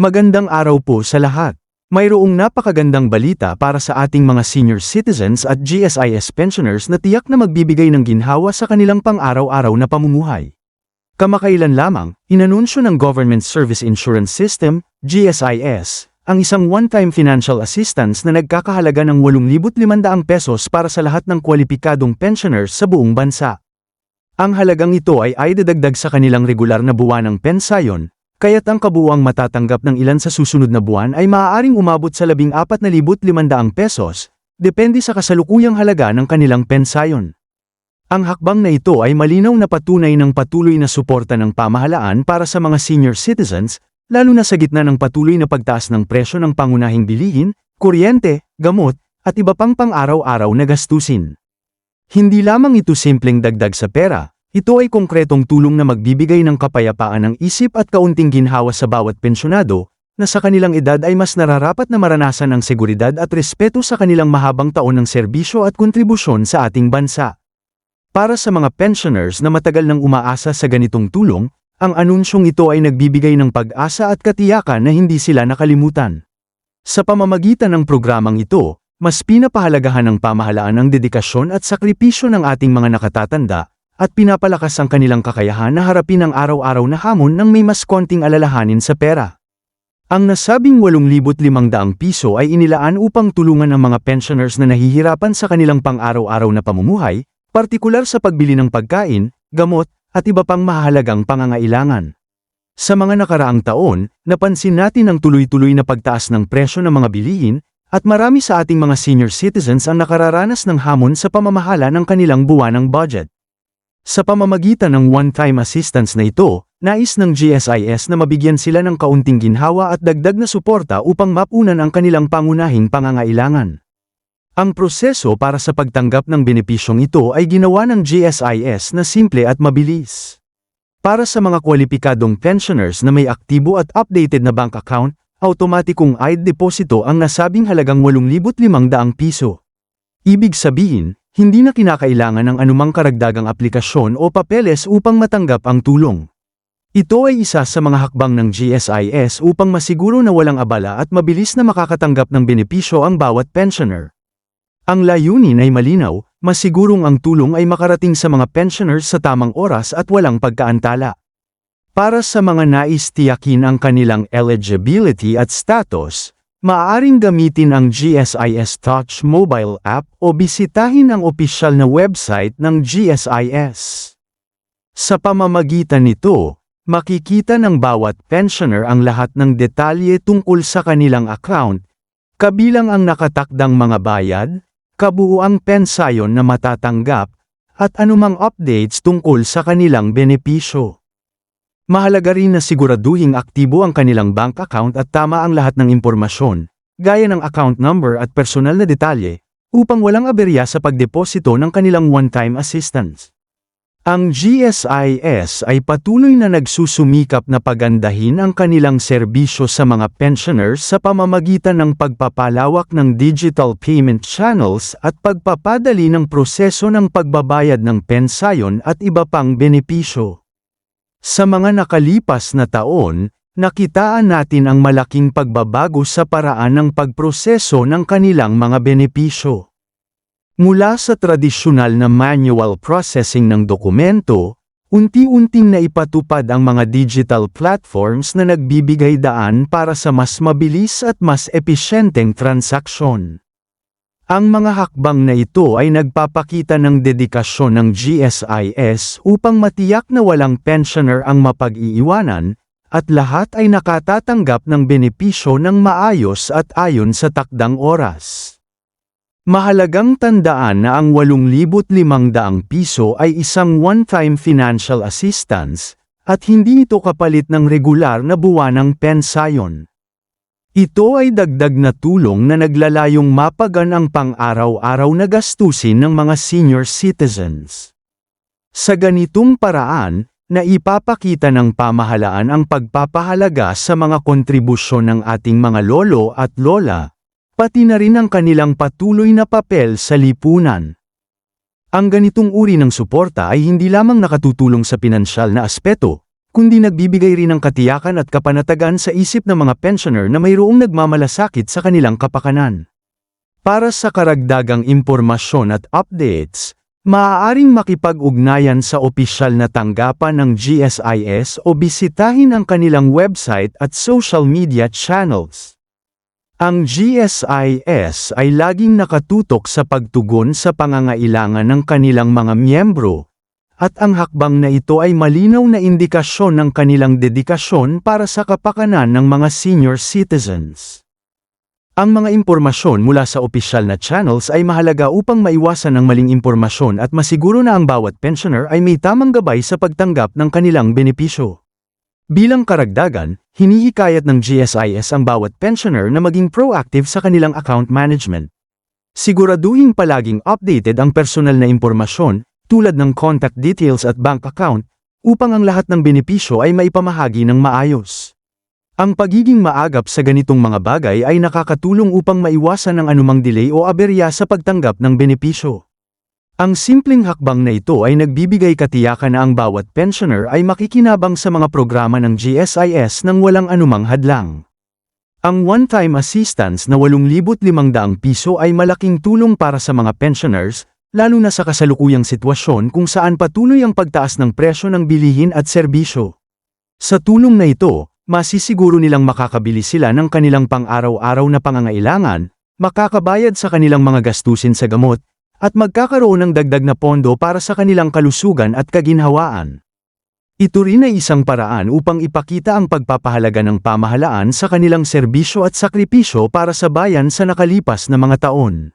Magandang araw po sa lahat. Mayroong napakagandang balita para sa ating mga senior citizens at GSIS pensioners na tiyak na magbibigay ng ginhawa sa kanilang pang-araw-araw na pamumuhay. Kamakailan lamang, inanunsyo ng Government Service Insurance System, GSIS, ang isang one-time financial assistance na nagkakahalaga ng 8,500 pesos para sa lahat ng kwalipikadong pensioners sa buong bansa. Ang halagang ito ay ay dadagdag sa kanilang regular na buwanang pensayon, kaya't ang kabuuang matatanggap ng ilan sa susunod na buwan ay maaaring umabot sa 14,500 pesos, depende sa kasalukuyang halaga ng kanilang pensayon. Ang hakbang na ito ay malinaw na patunay ng patuloy na suporta ng pamahalaan para sa mga senior citizens, lalo na sa gitna ng patuloy na pagtaas ng presyo ng pangunahing bilihin, kuryente, gamot, at iba pang pang-araw-araw na gastusin. Hindi lamang ito simpleng dagdag sa pera, ito ay konkretong tulong na magbibigay ng kapayapaan ng isip at kaunting ginhawa sa bawat pensyonado, na sa kanilang edad ay mas nararapat na maranasan ang seguridad at respeto sa kanilang mahabang taon ng serbisyo at kontribusyon sa ating bansa. Para sa mga pensioners na matagal nang umaasa sa ganitong tulong, ang anunsyong ito ay nagbibigay ng pag-asa at katiyakan na hindi sila nakalimutan. Sa pamamagitan ng programang ito, mas pinapahalagahan ng pamahalaan ang dedikasyon at sakripisyo ng ating mga nakatatanda, at pinapalakas ang kanilang kakayahan na harapin ang araw-araw na hamon ng may mas konting alalahanin sa pera. Ang nasabing 8,500 piso ay inilaan upang tulungan ang mga pensioners na nahihirapan sa kanilang pang-araw-araw na pamumuhay, partikular sa pagbili ng pagkain, gamot, at iba pang mahalagang pangangailangan. Sa mga nakaraang taon, napansin natin ang tuloy-tuloy na pagtaas ng presyo ng mga bilihin, at marami sa ating mga senior citizens ang nakararanas ng hamon sa pamamahala ng kanilang buwanang budget. Sa pamamagitan ng one-time assistance na ito, nais ng GSIS na mabigyan sila ng kaunting ginhawa at dagdag na suporta upang mapunan ang kanilang pangunahing pangangailangan. Ang proseso para sa pagtanggap ng benepisyong ito ay ginawa ng GSIS na simple at mabilis. Para sa mga kwalipikadong pensioners na may aktibo at updated na bank account, automatikong i-deposito ang nasabing halagang 8,500 piso. Ibig sabihin, hindi na kinakailangan ng anumang karagdagang aplikasyon o papeles upang matanggap ang tulong. Ito ay isa sa mga hakbang ng GSIS upang masiguro na walang abala at mabilis na makakatanggap ng benepisyo ang bawat pensioner. Ang layunin ay malinaw, masigurong ang tulong ay makarating sa mga pensioners sa tamang oras at walang pagkaantala. Para sa mga nais tiyakin ang kanilang eligibility at status, Maaaring gamitin ang GSIS Touch mobile app o bisitahin ang opisyal na website ng GSIS. Sa pamamagitan nito, makikita ng bawat pensioner ang lahat ng detalye tungkol sa kanilang account, kabilang ang nakatakdang mga bayad, kabuuang pensayon na matatanggap, at anumang updates tungkol sa kanilang benepisyo. Mahalaga rin na siguraduhing aktibo ang kanilang bank account at tama ang lahat ng impormasyon, gaya ng account number at personal na detalye, upang walang aberya sa pagdeposito ng kanilang one-time assistance. Ang GSIS ay patuloy na nagsusumikap na pagandahin ang kanilang serbisyo sa mga pensioners sa pamamagitan ng pagpapalawak ng digital payment channels at pagpapadali ng proseso ng pagbabayad ng pensayon at iba pang benepisyo. Sa mga nakalipas na taon, nakitaan natin ang malaking pagbabago sa paraan ng pagproseso ng kanilang mga benepisyo. Mula sa tradisyonal na manual processing ng dokumento, unti-unting naipatupad ang mga digital platforms na nagbibigay daan para sa mas mabilis at mas episyenteng transaksyon. Ang mga hakbang na ito ay nagpapakita ng dedikasyon ng GSIS upang matiyak na walang pensioner ang mapag-iiwanan, at lahat ay nakatatanggap ng benepisyo ng maayos at ayon sa takdang oras. Mahalagang tandaan na ang 8,500 piso ay isang one-time financial assistance, at hindi ito kapalit ng regular na buwanang pensayon. Ito ay dagdag na tulong na naglalayong mapagan ang pang-araw-araw na gastusin ng mga senior citizens. Sa ganitong paraan, naipapakita ng pamahalaan ang pagpapahalaga sa mga kontribusyon ng ating mga lolo at lola, pati na rin ang kanilang patuloy na papel sa lipunan. Ang ganitong uri ng suporta ay hindi lamang nakatutulong sa pinansyal na aspeto, kundi nagbibigay rin ng katiyakan at kapanatagan sa isip ng mga pensioner na mayroong nagmamalasakit sa kanilang kapakanan. Para sa karagdagang impormasyon at updates, maaaring makipag-ugnayan sa opisyal na tanggapan ng GSIS o bisitahin ang kanilang website at social media channels. Ang GSIS ay laging nakatutok sa pagtugon sa pangangailangan ng kanilang mga miyembro, at ang hakbang na ito ay malinaw na indikasyon ng kanilang dedikasyon para sa kapakanan ng mga senior citizens. Ang mga impormasyon mula sa opisyal na channels ay mahalaga upang maiwasan ang maling impormasyon at masiguro na ang bawat pensioner ay may tamang gabay sa pagtanggap ng kanilang benepisyo. Bilang karagdagan, hinihikayat ng GSIS ang bawat pensioner na maging proactive sa kanilang account management. Siguraduhin palaging updated ang personal na impormasyon, tulad ng contact details at bank account, upang ang lahat ng benepisyo ay maipamahagi ng maayos. Ang pagiging maagap sa ganitong mga bagay ay nakakatulong upang maiwasan ang anumang delay o aberya sa pagtanggap ng benepisyo. Ang simpleng hakbang na ito ay nagbibigay katiyakan na ang bawat pensioner ay makikinabang sa mga programa ng GSIS nang walang anumang hadlang. Ang one-time assistance na 8,500 piso ay malaking tulong para sa mga pensioners, lalo na sa kasalukuyang sitwasyon kung saan patuloy ang pagtaas ng presyo ng bilihin at serbisyo. Sa tulong na ito, masisiguro nilang makakabili sila ng kanilang pang-araw-araw na pangangailangan, makakabayad sa kanilang mga gastusin sa gamot, at magkakaroon ng dagdag na pondo para sa kanilang kalusugan at kaginhawaan. Ito rin ay isang paraan upang ipakita ang pagpapahalaga ng pamahalaan sa kanilang serbisyo at sakripisyo para sa bayan sa nakalipas na mga taon.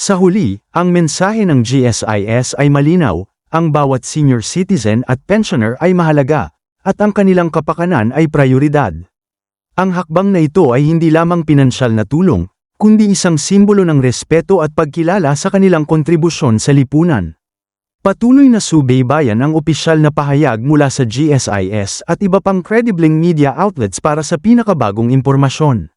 Sa huli, ang mensahe ng GSIS ay malinaw, ang bawat senior citizen at pensioner ay mahalaga, at ang kanilang kapakanan ay prioridad. Ang hakbang na ito ay hindi lamang pinansyal na tulong, kundi isang simbolo ng respeto at pagkilala sa kanilang kontribusyon sa lipunan. Patuloy na subaybayan ang opisyal na pahayag mula sa GSIS at iba pang credibleng media outlets para sa pinakabagong impormasyon.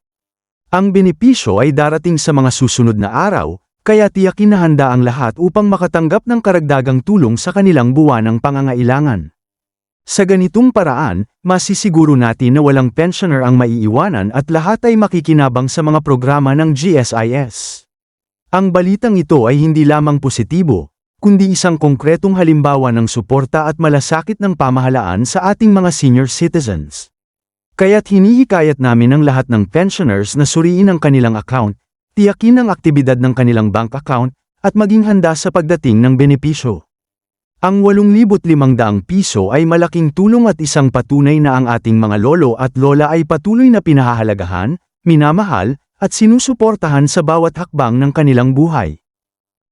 Ang benepisyo ay darating sa mga susunod na araw, kaya tiyakin na handa ang lahat upang makatanggap ng karagdagang tulong sa kanilang buwanang pangangailangan. Sa ganitong paraan, masisiguro natin na walang pensioner ang maiiwanan at lahat ay makikinabang sa mga programa ng GSIS. Ang balitang ito ay hindi lamang positibo, kundi isang konkretong halimbawa ng suporta at malasakit ng pamahalaan sa ating mga senior citizens. Kaya't hinihikayat namin ang lahat ng pensioners na suriin ang kanilang account, tiyakin ang aktibidad ng kanilang bank account, at maging handa sa pagdating ng benepisyo. Ang 8,500 piso ay malaking tulong at isang patunay na ang ating mga lolo at lola ay patuloy na pinahahalagahan, minamahal, at sinusuportahan sa bawat hakbang ng kanilang buhay.